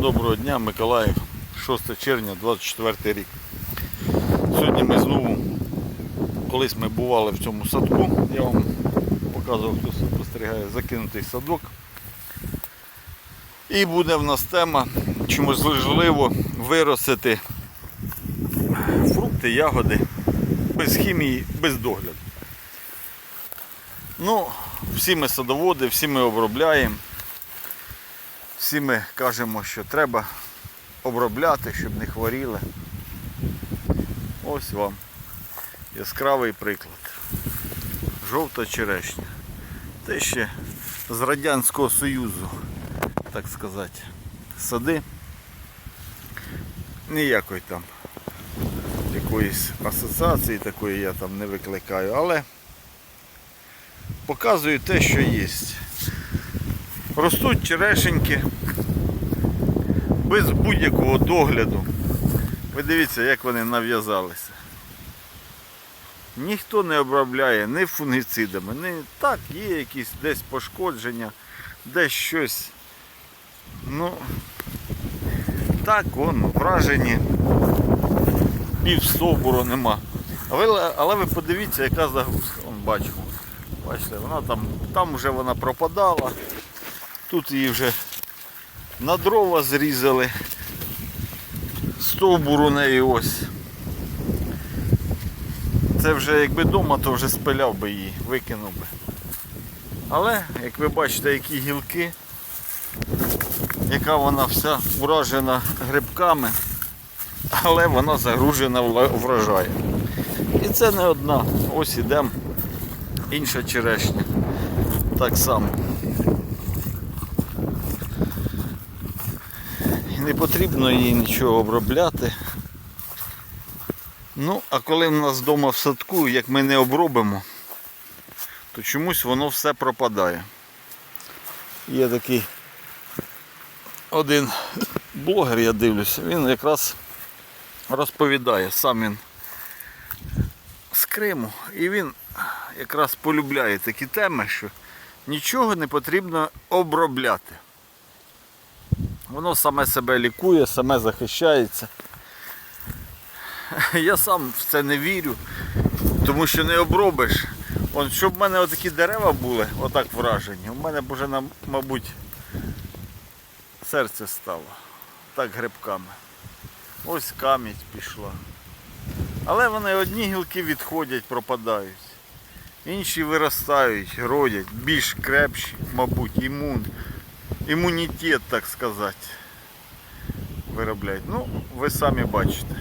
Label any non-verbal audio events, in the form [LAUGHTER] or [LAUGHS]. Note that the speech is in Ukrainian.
Доброго дня, Миколаїв, 6 червня, 24 рік. Сьогодні ми знову, колись ми бували в цьому садку, я вам показував, хто спостерігає, закинутий садок. І буде в нас тема, чи можливо виростити фрукти, ягоди без хімії, без догляду. Ну, всі ми садоводи, всі ми обробляємо. Всі ми кажемо, що треба обробляти, щоб не хворіли. Ось вам яскравий приклад. Жовта черешня. Те ще з Радянського Союзу, так сказати, сади. Ніякої там якоїсь асоціації такої я там не викликаю, але показую те, що є. Ростуть черешеньки без будь-якого догляду. Ви дивіться, як вони нав'язалися. Ніхто не обробляє ні фунгіцидами, ні так, є якісь десь пошкодження, десь щось. Ну так, вон, вражені. Пів стовбуру нема. Але, але ви подивіться, яка загрузка. Бачимо. Бачите, вона там, там вже вона пропадала. Тут її вже на дрова зрізали. Стовбур у неї ось. Це вже якби вдома, то вже спиляв би її, викинув би. Але, як ви бачите, які гілки, яка вона вся уражена грибками, але вона загружена врожаєм. І це не одна. Ось ідемо. Інша черешня. Так само. Не потрібно їй нічого обробляти. Ну, а коли в нас вдома в садку, як ми не обробимо, то чомусь воно все пропадає. Є такий один блогер, я дивлюся, він якраз розповідає, сам він з Криму. І він якраз полюбляє такі теми, що нічого не потрібно обробляти. Воно саме себе лікує, саме захищається. [LAUGHS] Я сам в це не вірю, тому що не обробиш. От, щоб в мене отакі дерева були, отак вражені, у мене б вже, мабуть, серце стало. Так грибками. Ось камінь пішла. Але вони одні гілки відходять, пропадають. Інші виростають, родять, більш крепші, мабуть, імун, імунітет, так сказати, виробляють. Ну, ви самі бачите.